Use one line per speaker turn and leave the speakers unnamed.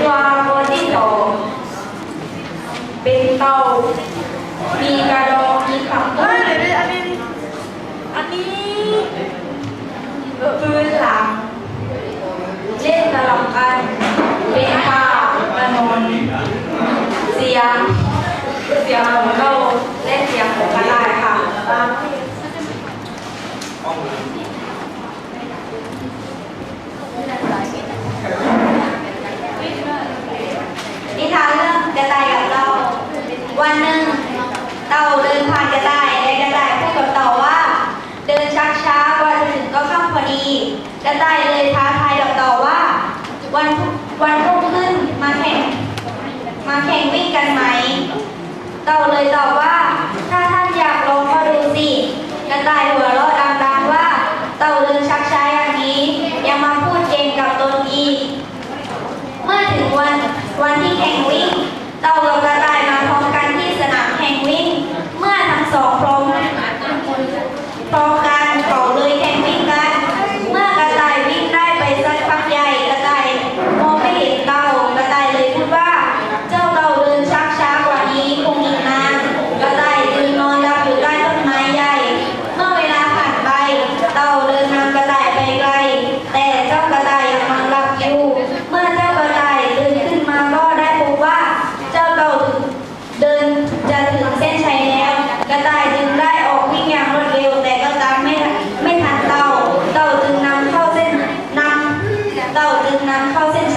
ตั
วละครที่สองเป็นเต่ามีกระดองมีขับ
เฮ้ยอันนี้ อันนี้
พื้นหลัง เล่นสลับกัน เป็นท่ากระนนเสียง เสียงของเราเล่นเสียงของกระต่ายค่ะตามนิทานเรื่องกระต่ายกับเต่า วันหนึ่งเต่าเดินผ่านกระต่ายและกระต่ายพูดกับเต่าว่า เดินชักช้ากว่าจะถึงก็ข้ามพอดี กระต่ายเลยท้าทายกับเต่าว่า วันวันรุ่งขึ้นมาแข่งมาแข่งวิ่งกันไหม เต่าเลยตอบว่า ถ้าท่านอยากลองก็ดูสิ กระต่ายหัวเราะดังๆว่า เต่าเดินชักช้าอย่างนี้ยังมาพูดเก่งกับตนอีก เมื่อถึงวันวันที่แข่งวิ่ง เต่ากับกระต่ายมาพร้อมกันที่สนามแข่งวิ่ง เมื่อทั้งสองพร้อมพร้อมกันเขาเลยแข่งวิ่งกัน เมื่อกระต่ายวิ่งได้ไปสักพักใหญ่กระต่ายมองไม่เห็นเต่ากระต่ายเลยพูดว่า เจ้าเต่าเดินชักช้ากว่านี้คงอีกนาน กระต่ายจึงนอนหลับอยู่ใต้ต้นไม้ใหญ่ เมื่อเวลาผ่านไป เต่าเดินนำกระต่ายไปไกล แต่เจ้ากระต่ายยังนอนหลับอยู่ เมื่อเจ้ากระต่ายตื่นขึ้นมาก็ได้พบว่า เจ้าเต่าเดินจะถึงเส้นชัยแล้ว กระต่ายจึงได้ออกวิ่งอย่างรวดเร็ว แต่ก็ตามไม่ทันไม่ทันเต่า เต่าจึงนำเข้าเส้นนำเต่าจึงนำเข้าเส้น